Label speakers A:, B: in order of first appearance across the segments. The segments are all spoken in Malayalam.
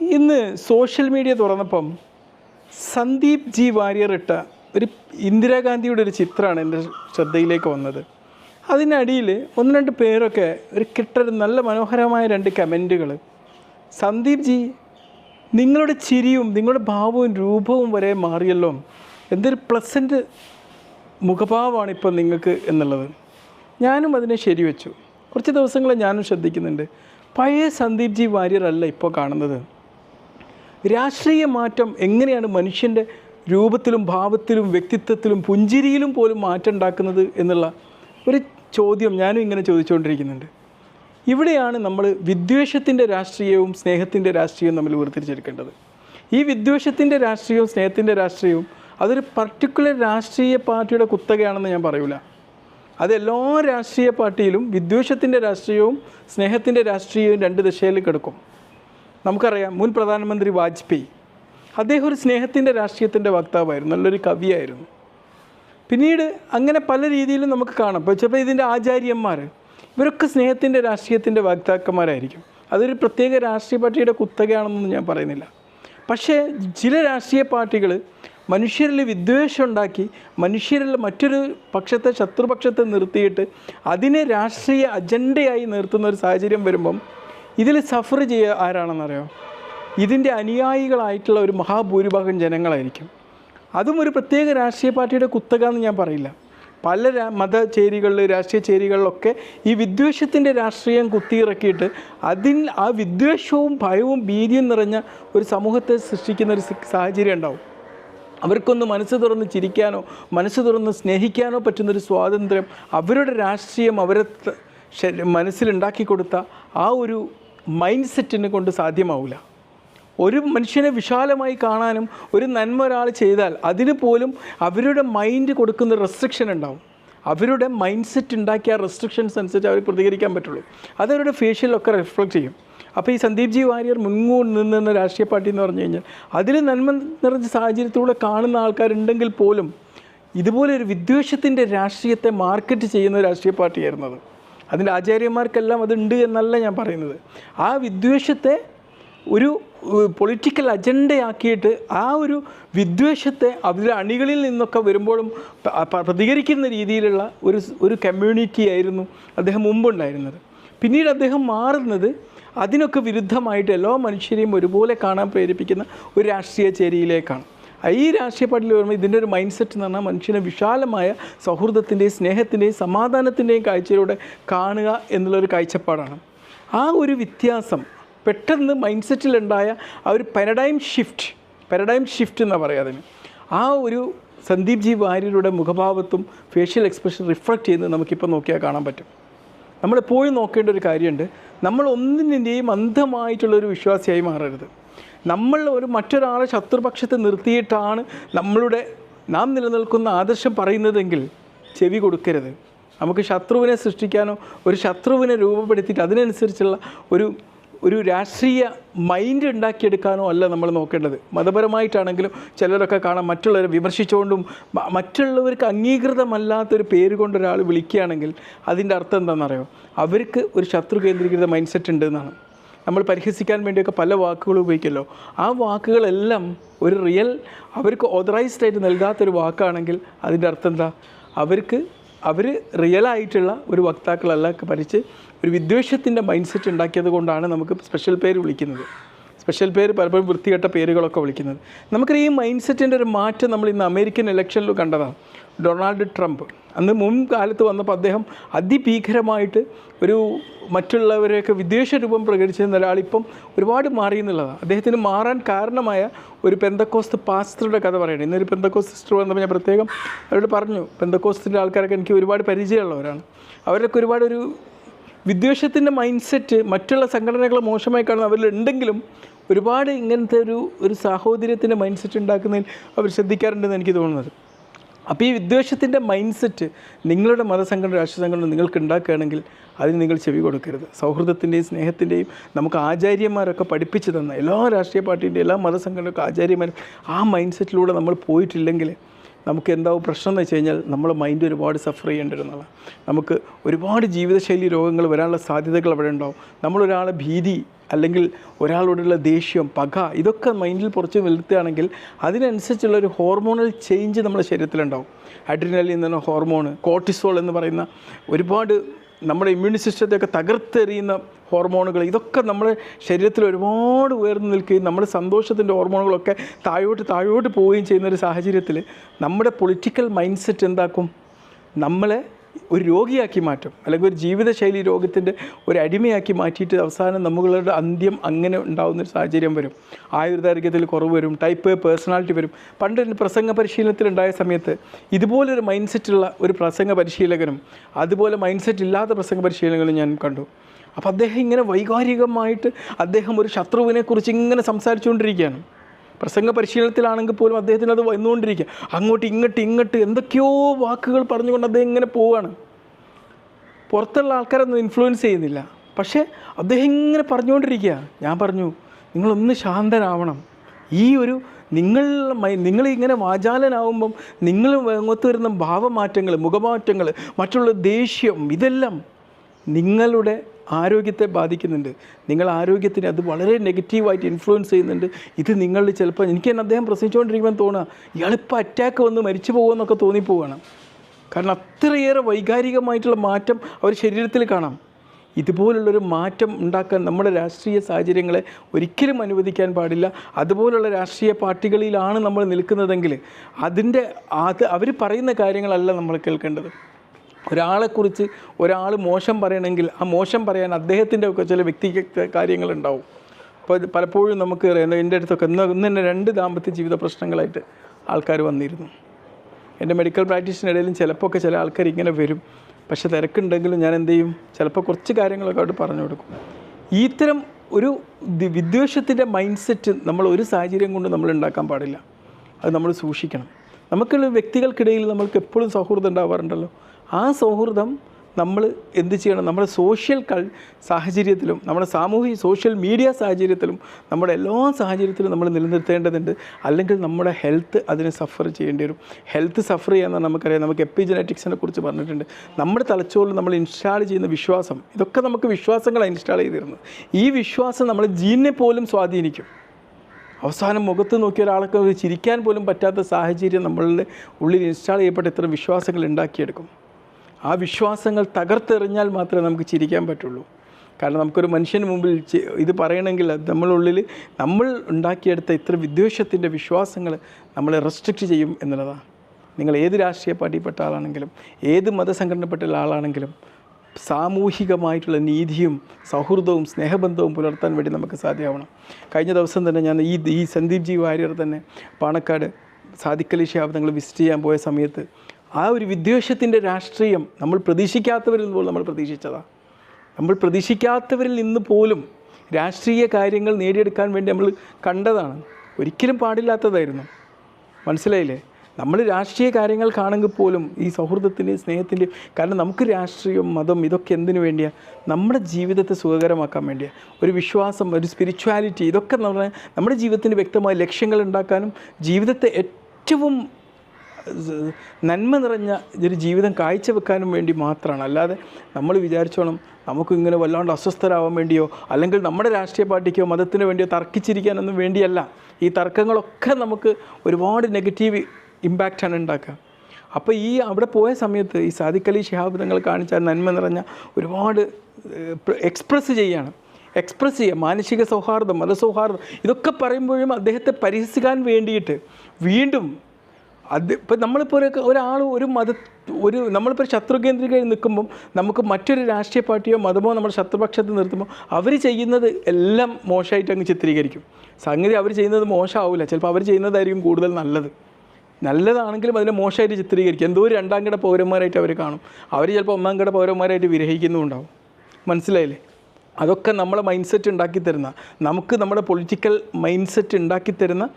A: ഇന്ന് സോഷ്യൽ മീഡിയ തുറന്നപ്പം സന്ദീപ് ജി വാര്യർ ഇട്ട ഒരു ഇന്ദിരാഗാന്ധിയുടെ ഒരു ചിത്രമാണ് എന്റെ ശ്രദ്ധയിലേക്ക് വന്നത്. അതിനടിയിൽ ഒന്ന് രണ്ട് പേരൊക്കെ ഒരു കിട്ടൊരു നല്ല മനോഹരമായ രണ്ട് കമന്റുകൾ. സന്ദീപ് ജി നിങ്ങളുടെ ചിരിയും നിങ്ങളുടെ ഭാവവും രൂപവും വരെ മാറിയല്ലോ. എന്തൊരു പ്ലസന്റ് മുഖഭാവമാണ് ഇപ്പോൾ നിങ്ങൾക്ക് എന്നുള്ളത്. ഞാനും അതിനെ ശരിവെച്ചു. കുറച്ച് ദിവസങ്ങൾ ഞാനും ശ്രദ്ധിക്കുന്നുണ്ട്. പഴയ സന്ദീപ് ജി വാര്യർ അല്ല ഇപ്പോൾ കാണുന്നത്. രാഷ്ട്രീയ മാറ്റം എങ്ങനെയാണ് മനുഷ്യന്റെ രൂപത്തിലും ഭാവത്തിലും വ്യക്തിത്വത്തിലും പുഞ്ചിരിയിലും പോലും മാറ്റം ഉണ്ടാക്കുന്നത് എന്നുള്ള ഒരു ചോദ്യം ഞാനും ഇങ്ങനെ ചോദിച്ചുകൊണ്ടിരിക്കുന്നുണ്ട്. ഇവിടെയാണ് നമ്മൾ വിദ്വേഷത്തിന്റെ രാഷ്ട്രീയവും സ്നേഹത്തിന്റെ രാഷ്ട്രീയവും തമ്മിൽ വേർതിരിച്ചെടുക്കേണ്ടത്. ഈ വിദ്വേഷത്തിന്റെ രാഷ്ട്രീയവും സ്നേഹത്തിന്റെ രാഷ്ട്രീയവും അതൊരു പർട്ടിക്കുലർ രാഷ്ട്രീയ പാർട്ടിയുടെ കുത്തകയാണെന്ന് ഞാൻ പറയൂല. അത് എല്ലാ രാഷ്ട്രീയ പാർട്ടിയിലും വിദ്വേഷത്തിന്റെ രാഷ്ട്രീയവും സ്നേഹത്തിന്റെ രാഷ്ട്രീയവും രണ്ട് ദിശയിൽ കിടക്കും. നമുക്കറിയാം മുൻ പ്രധാനമന്ത്രി വാജ്പേയി അദ്ദേഹം ഒരു സ്നേഹത്തിന്റെ രാഷ്ട്രീയത്തിന്റെ വക്താവായിരുന്നു നല്ലൊരു കവിയായിരുന്നു. പിന്നീട് അങ്ങനെ പല രീതിയിലും നമുക്ക് കാണാം. ഇപ്പോൾ ചിലപ്പോൾ ഇതിന്റെ ആചാര്യന്മാർ ഇവരൊക്കെ സ്നേഹത്തിന്റെ രാഷ്ട്രീയത്തിന്റെ വക്താക്കന്മാരായിരിക്കും. അതൊരു പ്രത്യേക രാഷ്ട്രീയ പാർട്ടിയുടെ കുത്തകയാണെന്നൊന്നും ഞാൻ പറയുന്നില്ല. പക്ഷേ ചില രാഷ്ട്രീയ പാർട്ടികൾ മനുഷ്യരിൽ വിദ്വേഷം ഉണ്ടാക്കി മനുഷ്യരിൽ മറ്റൊരു പക്ഷത്തെ ശത്രുപക്ഷത്തെ നിർത്തിയിട്ട് അതിനെ രാഷ്ട്രീയ അജണ്ടയായി നിർത്തുന്ന ഒരു സാഹചര്യം വരുമ്പം ഇതിൽ സഫർ ചെയ്യുക ആരാണെന്നറിയോ? ഇതിന്റെ അനുയായികളായിട്ടുള്ള ഒരു മഹാഭൂരിഭാഗം ജനങ്ങളായിരിക്കും. അതും ഒരു പ്രത്യേക രാഷ്ട്രീയ പാർട്ടിയുടെ കുത്തക എന്ന് ഞാൻ പറയില്ല. പല മതചേരികളിൽ രാഷ്ട്രീയ ചേരികളിലൊക്കെ ഈ വിദ്വേഷത്തിന്റെ രാഷ്ട്രീയം കുത്തിയിറക്കിയിട്ട് അതിൽ ആ വിദ്വേഷവും ഭയവും ഭീതിയും നിറഞ്ഞ ഒരു സമൂഹത്തെ സൃഷ്ടിക്കുന്ന ഒരു സാഹചര്യം ഉണ്ടാവും. അവർക്കൊന്ന് മനസ്സ് തുറന്ന് ചിരിക്കാനോ മനസ്സ് തുറന്ന് സ്നേഹിക്കാനോ പറ്റുന്നൊരു സ്വാതന്ത്ര്യം അവരുടെ രാഷ്ട്രീയം അവരെ മനസ്സിലുണ്ടാക്കി കൊടുത്ത ആ ഒരു മൈൻഡ് സെറ്റിനെ കൊണ്ട് സാധ്യമാവില്ല ഒരു മനുഷ്യനെ വിശാലമായി കാണാനും ഒരു നന്മ ഒരാൾ ചെയ്താൽ അതിന് പോലും അവരുടെ മൈൻഡ് കൊടുക്കുന്ന റെസ്ട്രിക്ഷൻ ഉണ്ടാവും. അവരുടെ മൈൻഡ് സെറ്റ് ഉണ്ടാക്കിയ റെസ്ട്രിക്ഷൻസ് അനുസരിച്ച് അവർ പ്രതികരിക്കാൻ പറ്റുള്ളൂ. അതവരുടെ ഫേഷ്യലൊക്കെ റിഫ്ലക്റ്റ് ചെയ്യും. അപ്പോൾ ഈ സന്ദീപ് ജി വാര്യർ മുൻകൂർ നിന്നുന്ന രാഷ്ട്രീയ പാർട്ടി എന്ന് പറഞ്ഞു കഴിഞ്ഞാൽ അതിൽ നന്മ നിറഞ്ഞ സാഹചര്യത്തിലൂടെ കാണുന്ന ആൾക്കാരുണ്ടെങ്കിൽ പോലും ഇതുപോലെ ഒരു വിദ്വേഷത്തിന്റെ രാഷ്ട്രീയത്തെ മാർക്കറ്റ് ചെയ്യുന്ന രാഷ്ട്രീയ പാർട്ടിയായിരുന്നത് അതിന്റെ ആചാര്യന്മാർക്കെല്ലാം അതുണ്ട് എന്നല്ല ഞാൻ പറയുന്നത്. ആ വിദ്വേഷത്തെ ഒരു പൊളിറ്റിക്കൽ അജണ്ടയാക്കിയിട്ട് ആ ഒരു വിദ്വേഷത്തെ അവരുടെ അണികളിൽ നിന്നൊക്കെ വരുമ്പോഴും പ്രതികരിക്കുന്ന രീതിയിലുള്ള ഒരു ഒരു കമ്മ്യൂണിറ്റി ആയിരുന്നു അദ്ദേഹം മുമ്പുണ്ടായിരുന്നത്. പിന്നീട് അദ്ദേഹം മാറുന്നത് അതിനൊക്കെ വിരുദ്ധമായിട്ട് എല്ലാ മനുഷ്യരെയും ഒരുപോലെ കാണാൻ പ്രേരിപ്പിക്കുന്ന ഒരു രാഷ്ട്രീയ ചേരിയിലേക്കാണ്. ഈ രാഷ്ട്രീയ പാർട്ടിയിൽ വരുമ്പോൾ ഇതിന്റെ ഒരു മൈൻഡ് സെറ്റ് എന്ന് പറഞ്ഞാൽ മനുഷ്യനെ വിശാലമായ സൗഹൃദത്തിന്റെയും സ്നേഹത്തിന്റെയും സമാധാനത്തിന്റെയും കാഴ്ചയിലൂടെ കാണുക എന്നുള്ളൊരു കാഴ്ചപ്പാടാണ്. ആ ഒരു വ്യത്യാസം പെട്ടെന്ന് മൈൻഡ് സെറ്റിലുണ്ടായ ആ ഒരു പാരഡൈം ഷിഫ്റ്റ് പാരഡൈം ഷിഫ്റ്റ് എന്നാണ് പറയുക അതിന്. ആ ഒരു സന്ദീപ് ജി വാര്യരുടെ മുഖഭാവത്തും ഫേഷ്യൽ എക്സ്പ്രഷൻ റിഫ്ലക്റ്റ് ചെയ്യുന്നത് നമുക്കിപ്പോൾ നോക്കിയാൽ കാണാൻ പറ്റും. നമ്മളെപ്പോഴും നോക്കേണ്ട ഒരു കാര്യമുണ്ട്. നമ്മൾ ഒന്നിന്റെയും അന്ധമായിട്ടുള്ളൊരു വിശ്വാസിയായി മാറരുത്. നമ്മൾ ഒരു മറ്റൊരാളെ ശത്രുപക്ഷത്തെ നിർത്തിയിട്ടാണ് നമ്മളുടെ നാം നിലനിൽക്കുന്ന ആദർശം പറയുന്നതെങ്കിൽ ചെവി കൊടുക്കരുത്. നമുക്ക് ശത്രുവിനെ സൃഷ്ടിക്കാനോ ഒരു ശത്രുവിനെ രൂപപ്പെടുത്തിയിട്ട് അതിനനുസരിച്ചുള്ള ഒരു ഒരു രാഷ്ട്രീയ മൈൻഡ് ഉണ്ടാക്കിയെടുക്കാനോ അല്ല നമ്മൾ നോക്കേണ്ടത്. മതപരമായിട്ടാണെങ്കിലും ചിലരൊക്കെ കാണാം മറ്റുള്ളവരെ വിമർശിച്ചുകൊണ്ടും മറ്റുള്ളവർക്ക് അംഗീകൃതമല്ലാത്തൊരു പേര് കൊണ്ട് ഒരാൾ വിളിക്കുകയാണെങ്കിൽ അതിന്റെ അർത്ഥം എന്താണെന്നറിയോ? അവർക്ക് ഒരു ശത്രു കേന്ദ്രീകൃത മൈൻഡ് സെറ്റ് ഉണ്ട് എന്നാണ് നമ്മൾ പരിഹസിക്കാൻ വേണ്ടിയൊക്കെ പല വാക്കുകൾ ഉപയോഗിക്കുമല്ലോ. ആ വാക്കുകളെല്ലാം ഒരു റിയൽ അവർക്ക് ഓതറൈസ്ഡ് ആയിട്ട് നൽകാത്തൊരു വാക്കാണെങ്കിൽ അതിന്റെ അർത്ഥം എന്താ? അവർക്ക് അവർ റിയലായിട്ടുള്ള ഒരു വക്താക്കളല്ല പഠിച്ച് ഒരു വിദ്വേഷത്തിന്റെ മൈൻഡ് സെറ്റ് ഉണ്ടാക്കിയത് കൊണ്ടാണ് നമുക്ക് സ്പെഷ്യൽ പേര് വിളിക്കുന്നത്. സ്പെഷ്യൽ പേര് പലപ്പോഴും വൃത്തികെട്ട പേരുകളൊക്കെ വിളിക്കുന്നത്. നമുക്കറിയാം ഈ മൈൻഡ് സെറ്റിന്റെ ഒരു മാറ്റം നമ്മൾ ഇന്ന് അമേരിക്കൻ ഇലക്ഷനിൽ കണ്ടതാണ്. Donald Trump. അന്ന് മുൻകാലത്ത് വന്നപ്പോൾ അദ്ദേഹം അതിഭീകരമായിട്ട് ഒരു മറ്റുള്ളവരെയൊക്കെ വിദ്വേഷ രൂപം പ്രകടിച്ചിരുന്ന ഒരാളിപ്പം ഒരുപാട് മാറി എന്നുള്ളതാണ്. അദ്ദേഹത്തിന് മാറാൻ കാരണമായ ഒരു പെന്തക്കോസ്ത് പാസ്റ്ററുടെ കഥ പറയണം. ഇന്നൊരു പെന്തക്കോസ് സിസ്റ്റർ വന്നപ്പോൾ ഞാൻ പ്രത്യേകം അവരോട് പറഞ്ഞു പെന്തക്കോസ്തിന്റെ ആൾക്കാരൊക്കെ എനിക്ക് ഒരുപാട് പരിചയമുള്ളവരാണ്. അവരൊക്കെ ഒരുപാട് ഒരു വിദ്വേഷത്തിന്റെ മൈൻഡ് സെറ്റ് മറ്റുള്ള സംഘടനകൾ മോശമായി കാണുന്ന അവരിലുണ്ടെങ്കിലും ഒരുപാട് ഇങ്ങനത്തെ ഒരു ഒരു സാഹോദര്യത്തിന്റെ മൈൻഡ് സെറ്റ് ഉണ്ടാക്കുന്നതിൽ അവർ ശ്രദ്ധിക്കാറുണ്ടെന്ന് എനിക്ക് തോന്നുന്നത്. അപ്പോൾ ഈ വിദ്വേഷത്തിന്റെ മൈൻഡ് സെറ്റ് നിങ്ങളുടെ മതസംഘടന രാഷ്ട്രീയ സംഘടന നിങ്ങൾക്ക് ഉണ്ടാക്കുകയാണെങ്കിൽ അതിന് നിങ്ങൾ ചെവി കൊടുക്കരുത്. സൗഹൃദത്തിന്റെയും സ്നേഹത്തിന്റെയും നമുക്ക് ആചാര്യന്മാരൊക്കെ പഠിപ്പിച്ചു തന്ന എല്ലാ രാഷ്ട്രീയ പാർട്ടിന്റെ എല്ലാ മതസംഘടനക്കും ആചാര്യന്മാരും ആ മൈൻഡ് സെറ്റിലൂടെ നമ്മൾ പോയിട്ടില്ലെങ്കിൽ നമുക്ക് എന്താവും പ്രശ്നം എന്ന് വെച്ച് കഴിഞ്ഞാൽ നമ്മൾ മൈൻഡ് ഒരുപാട് സഫർ ചെയ്യേണ്ടിരുന്നതാണ് നമുക്ക് ഒരുപാട് ജീവിതശൈലി രോഗങ്ങൾ വരാനുള്ള സാധ്യതകൾ അവിടെ ഉണ്ടാവും. നമ്മളൊരാളെ ഭീതി അല്ലെങ്കിൽ ഒരാളോടുള്ള ദേഷ്യം പക ഇതൊക്കെ മൈൻഡിൽ കുറച്ച് വരുത്തുകയാണെങ്കിൽ അതിനനുസരിച്ചുള്ള ഒരു ഹോർമോണൽ ചേഞ്ച് നമ്മുടെ ശരീരത്തിലുണ്ടാവും. അഡ്രിനലിൻ എന്ന ഹോർമോൺ കോർട്ടിസോൾ എന്ന് പറയുന്ന ഒരുപാട് നമ്മുടെ ഇമ്മ്യൂണി സിസ്റ്റത്തെയൊക്കെ തകർത്തെറിയുന്ന ഹോർമോണുകൾ ഇതൊക്കെ നമ്മുടെ ശരീരത്തിൽ ഒരുപാട് ഉയർന്നു നിൽക്കുകയും നമ്മുടെ സന്തോഷത്തിന്റെ ഹോർമോണുകളൊക്കെ താഴോട്ട് താഴോട്ട് പോവുകയും ചെയ്യുന്ന ഒരു സാഹചര്യത്തിൽ നമ്മുടെ പൊളിറ്റിക്കൽ മൈൻഡ് സെറ്റ് എന്താക്കും? നമ്മളെ ഒരു രോഗിയാക്കി മാറ്റും. അല്ലെങ്കിൽ ഒരു ജീവിതശൈലി രോഗത്തിന്റെ ഒരു അടിമയാക്കി മാറ്റിയിട്ട് അവസാനം നമ്മളുടെ അന്ത്യം അങ്ങനെ ഉണ്ടാകുന്ന ഒരു സാഹചര്യം വരും. ആയുർദൈർഘ്യത്തിൽ കുറവ് വരും ടൈപ്പ് പേഴ്സണാലിറ്റി വരും. പണ്ട് പ്രസംഗ പരിശീലനത്തിലുണ്ടായ സമയത്ത് ഇതുപോലൊരു മൈൻഡ് സെറ്റുള്ള ഒരു പ്രസംഗ പരിശീലകനും അതുപോലെ മൈൻഡ് സെറ്റ് ഇല്ലാത്ത പ്രസംഗ പരിശീലകനും ഞാൻ കണ്ടു. അപ്പോൾ അദ്ദേഹം ഇങ്ങനെ വൈകാരികമായിട്ട് അദ്ദേഹം ഒരു ശത്രുവിനെക്കുറിച്ച് ഇങ്ങനെ സംസാരിച്ചുകൊണ്ടിരിക്കുകയാണ്. പ്രസംഗ പരിശീലനത്തിലാണെങ്കിൽ പോലും അദ്ദേഹത്തിന് അത് വന്നുകൊണ്ടിരിക്കുക. അങ്ങോട്ട് ഇങ്ങോട്ട് ഇങ്ങോട്ട് എന്തൊക്കെയോ വാക്കുകൾ പറഞ്ഞുകൊണ്ട് അദ്ദേഹം ഇങ്ങനെ പോവുകയാണ് പുറത്തുള്ള ആൾക്കാരൊന്നും ഇൻഫ്ലുവൻസ് ചെയ്യുന്നില്ല. പക്ഷേ അദ്ദേഹം ഇങ്ങനെ പറഞ്ഞുകൊണ്ടിരിക്കുക. ഞാൻ പറഞ്ഞു നിങ്ങളൊന്ന് ശാന്തരാവണം. ഈ ഒരു നിങ്ങൾ നിങ്ങൾ ഇങ്ങനെ വാചാലനാവുമ്പം നിങ്ങൾ അങ്ങോട്ട് വരുന്ന ഭാവമാറ്റങ്ങൾ മുഖമാറ്റങ്ങൾ മറ്റുള്ള ദേഷ്യം ഇതെല്ലാം നിങ്ങളുടെ ആരോഗ്യത്തെ ബാധിക്കുന്നുണ്ട്. നിങ്ങൾ ആരോഗ്യത്തിന് അത് വളരെ നെഗറ്റീവായിട്ട് ഇൻഫ്ലുവൻസ് ചെയ്യുന്നുണ്ട്. ഇത് നിങ്ങൾ ചിലപ്പോൾ എനിക്ക് തന്നെ അദ്ദേഹം പ്രസംഗിച്ചുകൊണ്ടിരിക്കുമ്പോൾ തോന്നുക ഇയാളിപ്പോൾ അറ്റാക്ക് വന്ന് മരിച്ചു പോകുമെന്നൊക്കെ തോന്നിപ്പോവുകയാണ്. കാരണം അത്രയേറെ വൈകാരികമായിട്ടുള്ള മാറ്റം അവർ ശരീരത്തിൽ കാണാം. ഇതുപോലുള്ളൊരു മാറ്റം ഉണ്ടാക്കാൻ നമ്മുടെ രാഷ്ട്രീയ സാഹചര്യങ്ങളെ ഒരിക്കലും അനുവദിക്കാൻ പാടില്ല. അതുപോലുള്ള രാഷ്ട്രീയ പാർട്ടികളിലാണ് നമ്മൾ നിൽക്കുന്നതെങ്കിൽ അതിന്റെ അത് അവർ പറയുന്ന കാര്യങ്ങളല്ല നമ്മൾ കേൾക്കേണ്ടത്. ഒരാളെക്കുറിച്ച് ഒരാൾ മോശം പറയണമെങ്കിൽ ആ മോശം പറയാൻ അദ്ദേഹത്തിന്റെ ഒക്കെ ചില വ്യക്തി കാര്യങ്ങളുണ്ടാവും. അപ്പോൾ പലപ്പോഴും നമുക്ക് എന്റെ അടുത്തൊക്കെ ഇന്ന് ഇന്ന് തന്നെ രണ്ട് ദാമ്പത്യ ജീവിത പ്രശ്നങ്ങളായിട്ട് ആൾക്കാർ വന്നിരുന്നു. എന്റെ മെഡിക്കൽ പ്രാക്ടീസിനിടയിലും ചിലപ്പോൾ ഒക്കെ ചില ആൾക്കാർ ഇങ്ങനെ വരും. പക്ഷേ തിരക്കുണ്ടെങ്കിലും ഞാൻ എന്ത് ചെയ്യും? ചിലപ്പോൾ കുറച്ച് കാര്യങ്ങളൊക്കെ അവിടെ പറഞ്ഞു കൊടുക്കും. ഇത്തരം ഒരു വിദ്വേഷത്തിന്റെ മൈൻഡ് സെറ്റ് നമ്മൾ ഒരു സാഹചര്യം കൊണ്ട് നമ്മൾ ഉണ്ടാക്കാൻ പാടില്ല. അത് നമ്മൾ സൂക്ഷിക്കണം. നമുക്കുള്ള വ്യക്തികൾക്കിടയിൽ നമ്മൾക്ക് എപ്പോഴും സൗഹൃദം ഉണ്ടാവാറുണ്ടല്ലോ. ആ സൗഹൃദം നമ്മൾ എന്ത് ചെയ്യണം? നമ്മുടെ സോഷ്യൽ കൾ സാഹചര്യത്തിലും നമ്മുടെ സാമൂഹിക സോഷ്യൽ മീഡിയ സാഹചര്യത്തിലും നമ്മുടെ എല്ലാ സാഹചര്യത്തിലും നമ്മൾ നിലനിർത്തേണ്ടതുണ്ട്. അല്ലെങ്കിൽ നമ്മുടെ ഹെൽത്ത് അതിന് സഫർ ചെയ്യേണ്ടി വരും. ഹെൽത്ത് സഫർ ചെയ്യാമെന്ന് നമുക്കറിയാം. നമുക്ക് എപ്പിജനറ്റിക്സിനെ കുറിച്ച് പറഞ്ഞിട്ടുണ്ട്. നമ്മുടെ തലച്ചോറിൽ നമ്മൾ ഇൻസ്റ്റാൾ ചെയ്യുന്ന വിശ്വാസം ഇതൊക്കെ നമുക്ക് വിശ്വാസങ്ങളാണ് ഇൻസ്റ്റാൾ ചെയ്തിരുന്നത്. ഈ വിശ്വാസം നമ്മുടെ ജീനിനെ പോലും സ്വാധീനിക്കും. അവസാനം മുഖത്ത് നോക്കിയ ഒരാൾക്ക് ഒരു ചിരിക്കാൻ പോലും പറ്റാത്ത സാഹചര്യം നമ്മളുടെ ഉള്ളിൽ ഇൻസ്റ്റാൾ ചെയ്യപ്പെട്ട ഇത്തരം വിശ്വാസങ്ങൾ ഉണ്ടാക്കിയെടുക്കും. ആ വിശ്വാസങ്ങൾ തകർത്തെറിഞ്ഞാൽ മാത്രമേ നമുക്ക് ചിരിക്കാൻ പറ്റുള്ളൂ. കാരണം നമുക്കൊരു മനുഷ്യന് മുമ്പിൽ ഇത് പറയണമെങ്കിൽ അത് നമ്മളുള്ളിൽ നമ്മൾ ഉണ്ടാക്കിയെടുത്ത ഇത്ര വിദ്വേഷത്തിന്റെ വിശ്വാസങ്ങൾ നമ്മളെ റെസ്ട്രിക്റ്റ് ചെയ്യും എന്നുള്ളതാണ് നിങ്ങൾ ഏത് രാഷ്ട്രീയ പാർട്ടിയിൽപ്പെട്ട ആളാണെങ്കിലും ഏത് മതസംഘടനപ്പെട്ട ആളാണെങ്കിലും സാമൂഹികമായിട്ടുള്ള നീതിയും സൗഹൃദവും സ്നേഹബന്ധവും പുലർത്താൻ വേണ്ടി നമുക്ക് സാധ്യമാവണം. കഴിഞ്ഞ ദിവസം തന്നെ ഞാൻ ഈ ഈ സന്ദീപ് ജി വാര്യർ തന്നെ പാണക്കാട് സാദിഖലി ഷിഹാബ് തങ്ങൾ വിസിറ്റ് ചെയ്യാൻ പോയ സമയത്ത് ആ ഒരു വിദ്വേഷത്തിന്റെ രാഷ്ട്രീയം നമ്മൾ പ്രതീക്ഷിക്കാത്തവരിൽ പോലും നമ്മൾ പ്രതീക്ഷിച്ചതാണ് നമ്മൾ പ്രതീക്ഷിക്കാത്തവരിൽ നിന്ന് പോലും രാഷ്ട്രീയ കാര്യങ്ങൾ നേടിയെടുക്കാൻ വേണ്ടി നമ്മൾ കണ്ടതാണ്. ഒരിക്കലും പാടില്ലാത്തതായിരുന്നു. മനസ്സിലായില്ലേ? നമ്മൾ രാഷ്ട്രീയ കാര്യങ്ങൾ കാണുമെങ്കിൽ പോലും ഈ സൗഹൃദത്തിന്റെയും സ്നേഹത്തിന്റെയും കാരണം നമുക്ക് രാഷ്ട്രീയം മതം ഇതൊക്കെ എന്തിനു വേണ്ടിയാണ് നമ്മുടെ ജീവിതത്തെ സുഖകരമാക്കാൻ വേണ്ടിയാണ് ഒരു വിശ്വാസം ഒരു സ്പിരിച്വാലിറ്റി ഇതൊക്കെ നമ്മുടെ നമ്മുടെ ജീവിതത്തിന് വ്യക്തമായ ലക്ഷ്യങ്ങൾ ഉണ്ടാക്കാനും ജീവിതത്തെ ഏറ്റവും നന്മ നിറഞ്ഞ ഒരു ജീവിതം കാഴ്ചവെക്കാനും വേണ്ടി മാത്രമാണ്. അല്ലാതെ നമ്മൾ വിചാരിച്ചോണം നമുക്ക് ഇങ്ങനെ വല്ലാണ്ട് അസ്വസ്ഥരാവാൻ വേണ്ടിയോ അല്ലെങ്കിൽ നമ്മുടെ രാഷ്ട്രീയ പാർട്ടിക്കോ മതത്തിന് വേണ്ടിയോ തർക്കിച്ചിരിക്കാനൊന്നും വേണ്ടിയല്ല. ഈ തർക്കങ്ങളൊക്കെ നമുക്ക് ഒരുപാട് നെഗറ്റീവ് ഇമ്പാക്റ്റാണ് ഉണ്ടാക്കുക. അപ്പോൾ ഈ അവിടെ പോയ സമയത്ത് ഈ സാദിഖലി ശിഹാബ് തങ്ങൾ കാണിച്ച നന്മ നിറഞ്ഞ ഒരുപാട് എക്സ്പ്രസ് ചെയ്യുകയാണ് എക്സ്പ്രസ് ചെയ്യുക. മാനസിക സൗഹാർദ്ദം മതസൗഹാർദ്ദം ഇതൊക്കെ പറയുമ്പോഴും അദ്ദേഹത്തെ പരിഹസിക്കാൻ വേണ്ടിയിട്ട് വീണ്ടും അത് ഇപ്പം നമ്മളിപ്പോൾ ഒരു ഒരാൾ ഒരു മത ഒരു നമ്മളിപ്പോൾ ശത്രു കേന്ദ്രീകരിച്ച് നിൽക്കുമ്പം നമുക്ക് മറ്റൊരു രാഷ്ട്രീയ പാർട്ടിയോ മതമോ നമ്മുടെ ശത്രുപക്ഷത്ത് നിർത്തുമ്പോൾ അവർ ചെയ്യുന്നത് എല്ലാം മോശമായിട്ട് അങ്ങ് ചിത്രീകരിക്കും. സംഗതി അവർ ചെയ്യുന്നത് മോശമാവില്ല. ചിലപ്പോൾ അവർ ചെയ്യുന്നതായിരിക്കും കൂടുതൽ നല്ലത്. നല്ലതാണെങ്കിലും അതിനെ മോശമായിട്ട് ചിത്രീകരിക്കും. എന്തോ ഒരു രണ്ടാം കിട പൗരന്മാരായിട്ട് അവർ കാണും. അവർ ചിലപ്പോൾ ഒന്നാം കിട പൗരന്മാരായിട്ട് വിരഹിക്കുന്നുണ്ടാവും മനസ്സിലായില്ലേ? അതൊക്കെ നമ്മളെ മൈൻഡ് സെറ്റ് ഉണ്ടാക്കി തരുന്ന നമുക്ക് നമ്മുടെ പൊളിറ്റിക്കൽ മൈൻഡ് സെറ്റ് ഉണ്ടാക്കി തരുന്ന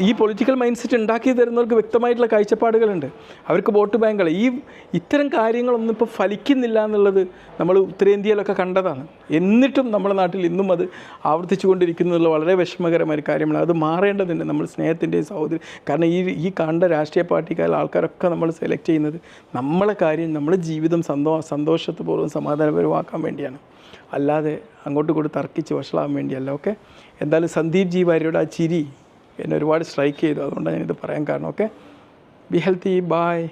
A: ഈ പൊളിറ്റിക്കൽ മൈൻഡ് സെറ്റ് ഉണ്ടാക്കി തരുന്നവർക്ക് വ്യക്തമായിട്ടുള്ള കാഴ്ചപ്പാടുകളുണ്ട്. അവർക്ക് വോട്ട് ബാങ്കുകൾ ഈ ഇത്തരം കാര്യങ്ങളൊന്നും ഇപ്പോൾ ഫലിക്കുന്നില്ല എന്നുള്ളത് നമ്മൾ ഉത്തരേന്ത്യയിലൊക്കെ കണ്ടതാണ്. എന്നിട്ടും നമ്മുടെ നാട്ടിൽ ഇന്നും അത് ആവർത്തിച്ചു കൊണ്ടിരിക്കുന്നുള്ള വളരെ വിഷമകരമായ ഒരു കാര്യമാണ്. അത് മാറേണ്ടതുണ്ട് നമ്മൾ സ്നേഹത്തിന്റെയും സഹോദരി കാരണം ഈ ഈ കണ്ട രാഷ്ട്രീയ പാർട്ടിക്കാരിൽ ആൾക്കാരൊക്കെ നമ്മൾ സെലക്ട് ചെയ്യുന്നത് നമ്മളെ കാര്യം നമ്മുടെ ജീവിതം സന്തോ സന്തോഷത്തുപൂർവം സമാധാനപരമാക്കാൻ വേണ്ടിയാണ്. അല്ലാതെ അങ്ങോട്ട് കൂടി തർക്കിച്ച് വഷളാകാൻ വേണ്ടിയല്ല ഓക്കെ എന്തായാലും സന്ദീപ് ജി വാര്യയുടെ ആ ചിരി എന്നെ ഒരുപാട് സ്ട്രൈക്ക് ചെയ്തു. അതുകൊണ്ടാണ് ഞാനിത് പറയാൻ കാരണം. ഓക്കെ? Be healthy. ബായ്